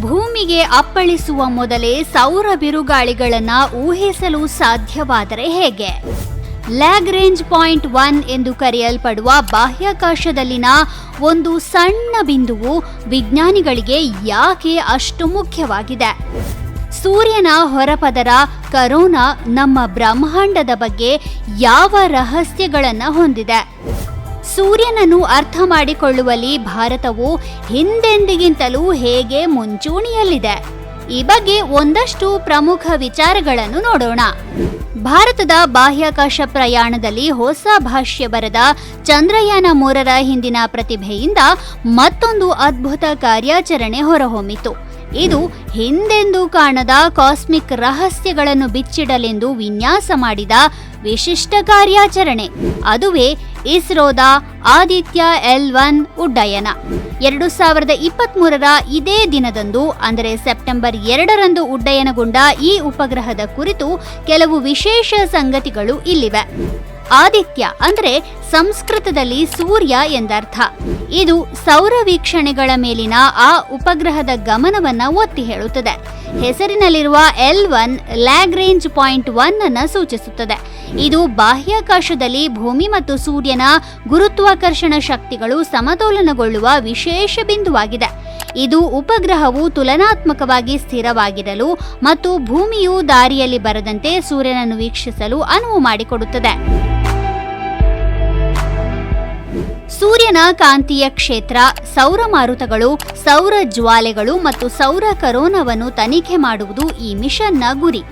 ಭೂಮಿಗೆ ಅಪ್ಪಳಿಸುವ ಮೊದಲೇ ಸೌರ ಬಿರುಗಾಳಿಗಳನ್ನು ಊಹಿಸಲು ಸಾಧ್ಯವಾದರೆ ಹೇಗೆ? ಲ್ಯಾಗ್ರೇಂಜ್ ಪಾಯಿಂಟ್ ಒನ್ ಎಂದು ಕರೆಯಲ್ಪಡುವ ಬಾಹ್ಯಾಕಾಶದಲ್ಲಿನ ಒಂದು ಸಣ್ಣ ಬಿಂದುವು ವಿಜ್ಞಾನಿಗಳಿಗೆ ಯಾಕೆ ಅಷ್ಟು ಮುಖ್ಯವಾಗಿದೆ? ಸೂರ್ಯನ ಹೊರಪದರ ಕರೋನಾ ನಮ್ಮ ಬ್ರಹ್ಮಾಂಡದ ಬಗ್ಗೆ ಯಾವ ರಹಸ್ಯಗಳನ್ನು ಹೊಂದಿದೆ? ಸೂರ್ಯನನ್ನು ಅರ್ಥ ಮಾಡಿಕೊಳ್ಳುವಲ್ಲಿ ಭಾರತವು ಹಿಂದೆಂದಿಗಿಂತಲೂ ಹೇಗೆ ಮುಂಚೂಣಿಯಲ್ಲಿದೆ? ಈ ಬಗ್ಗೆ ಒಂದಷ್ಟು ಪ್ರಮುಖ ವಿಚಾರಗಳನ್ನು ನೋಡೋಣ. ಭಾರತದ ಬಾಹ್ಯಾಕಾಶ ಪ್ರಯಾಣದಲ್ಲಿ ಹೊಸ ಭಾಷ್ಯ ಬರೆದ ಚಂದ್ರಯಾನ ಮೂರರ ಹಿಂದಿನ ಪ್ರತಿಭೆಯಿಂದ ಮತ್ತೊಂದು ಅದ್ಭುತ ಕಾರ್ಯಾಚರಣೆ ಹೊರಹೊಮ್ಮಿತು. ಇದು ಹಿಂದೆಂದೂ ಕಾಣದ ಕಾಸ್ಮಿಕ್ ರಹಸ್ಯಗಳನ್ನು ಬಿಚ್ಚಿಡಲೆಂದು ವಿನ್ಯಾಸ ಮಾಡಿದ ವಿಶಿಷ್ಟ ಕಾರ್ಯಾಚರಣೆ. ಅದುವೇ ಇಸ್ರೋದ ಆದಿತ್ಯ ಎಲ್ ಒನ್ ಉಡ್ಡಯನ. ಎರಡು ಸಾವಿರದ ಇಪ್ಪತ್ಮೂರರ ಇದೇ ದಿನದಂದು, ಅಂದರೆ ಸೆಪ್ಟೆಂಬರ್ ಎರಡರಂದು ಉಡ್ಡಯನಗೊಂಡ ಈ ಉಪಗ್ರಹದ ಕುರಿತು ಕೆಲವು ವಿಶೇಷ ಸಂಗತಿಗಳು ಇಲ್ಲಿವೆ. ಆದಿತ್ಯ, ಅಂದರೆ ಸಂಸ್ಕೃತದಲ್ಲಿ ಸೂರ್ಯ ಎಂದರ್ಥ. ಇದು ಸೌರ ವೀಕ್ಷಣೆಗಳ ಮೇಲಿನ ಆ ಉಪಗ್ರಹದ ಗಮನವನ್ನ ಒತ್ತಿ ಹೇಳುತ್ತದೆ. ಹೆಸರಿನಲ್ಲಿರುವ L one Lagrange point one ಅನ್ನು ಸೂಚಿಸುತ್ತದೆ. ಇದು ಬಾಹ್ಯಾಕಾಶದಲ್ಲಿ ಭೂಮಿ ಮತ್ತು ಸೂರ್ಯನ ಗುರುತ್ವಾಕರ್ಷಣ ಶಕ್ತಿಗಳು ಸಮತೋಲನಗೊಳ್ಳುವ ವಿಶೇಷ ಬಿಂದುವಾಗಿದೆ. ಇದು ಉಪಗ್ರಹವು ತುಲನಾತ್ಮಕವಾಗಿ ಸ್ಥಿರವಾಗಿರಲು ಮತ್ತು ಭೂಮಿಯು ದಾರಿಯಲ್ಲಿ ಬರದಂತೆ ಸೂರ್ಯನನ್ನು ವೀಕ್ಷಿಸಲು ಅನುವು ಮಾಡಿಕೊಡುತ್ತದೆ. ಸೂರ್ಯನ ಕಾಂತೀಯ ಕ್ಷೇತ್ರ, ಸೌರ ಮಾರುತಗಳು, ಸೌರ ಜ್ವಾಲೆಗಳು ಮತ್ತು ಸೌರ ಕರೋನವನ್ನು ತನಿಖೆ ಮಾಡುವುದು ಈ ಮಿಷನ್ನ ಗುರಿ.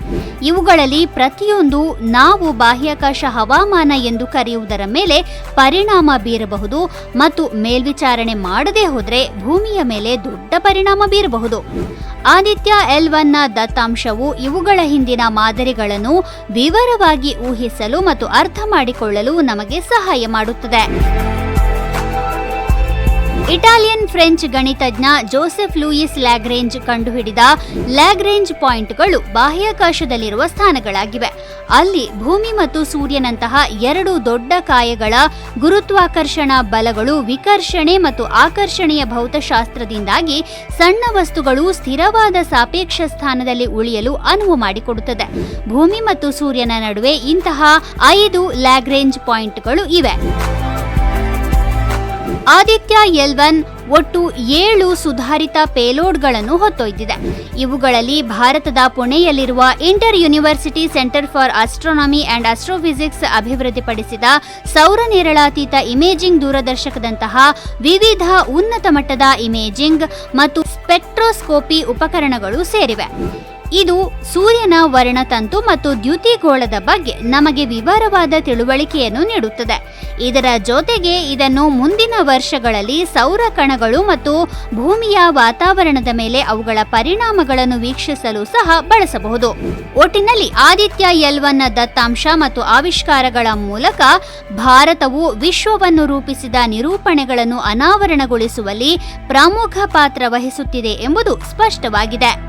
ಇವುಗಳಲ್ಲಿ ಪ್ರತಿಯೊಂದು ನಾವು ಬಾಹ್ಯಾಕಾಶ ಹವಾಮಾನ ಎಂದು ಕರೆಯುವುದರ ಮೇಲೆ ಪರಿಣಾಮ ಬೀರಬಹುದು ಮತ್ತು ಮೇಲ್ವಿಚಾರಣೆ ಮಾಡದೇ ಹೋದರೆ ಭೂಮಿಯ ಮೇಲೆ ದೊಡ್ಡ ಪರಿಣಾಮ ಬೀರಬಹುದು. ಆದಿತ್ಯ ಎಲ್ ಒನ್ನ ದತ್ತಾಂಶವು ಇವುಗಳ ಹಿಂದಿನ ಮಾದರಿಗಳನ್ನು ವಿವರವಾಗಿ ಊಹಿಸಲು ಮತ್ತು ಅರ್ಥ ಮಾಡಿಕೊಳ್ಳಲು ನಮಗೆ ಸಹಾಯ ಮಾಡುತ್ತದೆ. ಇಟಾಲಿಯನ್ ಫ್ರೆಂಚ್ ಗಣಿತಜ್ಞ ಜೋಸೆಫ್ ಲೂಯಿಸ್ ಲ್ಯಾಗ್ರೇಂಜ್ ಕಂಡುಹಿಡಿದ ಲ್ಯಾಗ್ರೇಂಜ್ ಪಾಯಿಂಟ್ಗಳು ಬಾಹ್ಯಾಕಾಶದಲ್ಲಿರುವ ಸ್ಥಾನಗಳಾಗಿವೆ. ಅಲ್ಲಿ ಭೂಮಿ ಮತ್ತು ಸೂರ್ಯನಂತಹ ಎರಡು ದೊಡ್ಡ ಕಾಯಗಳ ಗುರುತ್ವಾಕರ್ಷಣಾ ಬಲಗಳು ವಿಕರ್ಷಣೆ ಮತ್ತು ಆಕರ್ಷಣೆಯ ಭೌತಶಾಸ್ತ್ರದಿಂದಾಗಿ ಸಣ್ಣ ವಸ್ತುಗಳು ಸ್ಥಿರವಾದ ಸಾಪೇಕ್ಷ ಸ್ಥಾನದಲ್ಲಿ ಉಳಿಯಲು ಅನುವು ಮಾಡಿಕೊಡುತ್ತದೆ. ಭೂಮಿ ಮತ್ತು ಸೂರ್ಯನ ನಡುವೆ ಇಂತಹ ಐದು ಲ್ಯಾಗ್ರೇಂಜ್ ಪಾಯಿಂಟ್ಗಳು ಇವೆ. ಆದಿತ್ಯ ಎಲ್ ಒನ್ ಒಟ್ಟು ಏಳು ಸುಧಾರಿತ ಪೇಲೋಡ್ಗಳನ್ನು ಹೊತ್ತೊಯ್ದಿದೆ. ಇವುಗಳಲ್ಲಿ ಭಾರತದ ಪುಣೆಯಲ್ಲಿರುವ inter university centre for astronomy and astrophysics ಅಭಿವೃದ್ಧಿಪಡಿಸಿದ ಸೌರ ನೇರಳಾತೀತ ಇಮೇಜಿಂಗ್ ದೂರದರ್ಶಕದಂತಹ ವಿವಿಧ ಉನ್ನತ ಮಟ್ಟದ ಇಮೇಜಿಂಗ್ ಮತ್ತು ಸ್ಪೆಕ್ಟ್ರೋಸ್ಕೋಪಿ ಉಪಕರಣಗಳು ಸೇರಿವೆ. ಇದು ಸೂರ್ಯನ ವರ್ಣತಂತು ಮತ್ತು ದ್ಯುತಿಗೋಳದ ಬಗ್ಗೆ ನಮಗೆ ವಿವರವಾದ ತಿಳುವಳಿಕೆಯನ್ನು ನೀಡುತ್ತದೆ. ಇದರ ಜೊತೆಗೆ ಇದನ್ನು ಮುಂದಿನ ವರ್ಷಗಳಲ್ಲಿ ಸೌರ ಕಣಗಳು ಮತ್ತು ಭೂಮಿಯ ವಾತಾವರಣದ ಮೇಲೆ ಅವುಗಳ ಪರಿಣಾಮಗಳನ್ನು ವೀಕ್ಷಿಸಲು ಸಹ ಬಳಸಬಹುದು. ಒಟ್ಟಿನಲ್ಲಿ ಆದಿತ್ಯ ಎಲ್ವನ್ನ ದತ್ತಾಂಶ ಮತ್ತು ಆವಿಷ್ಕಾರಗಳ ಮೂಲಕ ಭಾರತವು ವಿಶ್ವವನ್ನು ರೂಪಿಸಿದ ನಿರೂಪಣೆಗಳನ್ನು ಅನಾವರಣಗೊಳಿಸುವಲ್ಲಿ ಪ್ರಮುಖ ಪಾತ್ರ ವಹಿಸುತ್ತಿದೆ ಎಂಬುದು ಸ್ಪಷ್ಟವಾಗಿದೆ.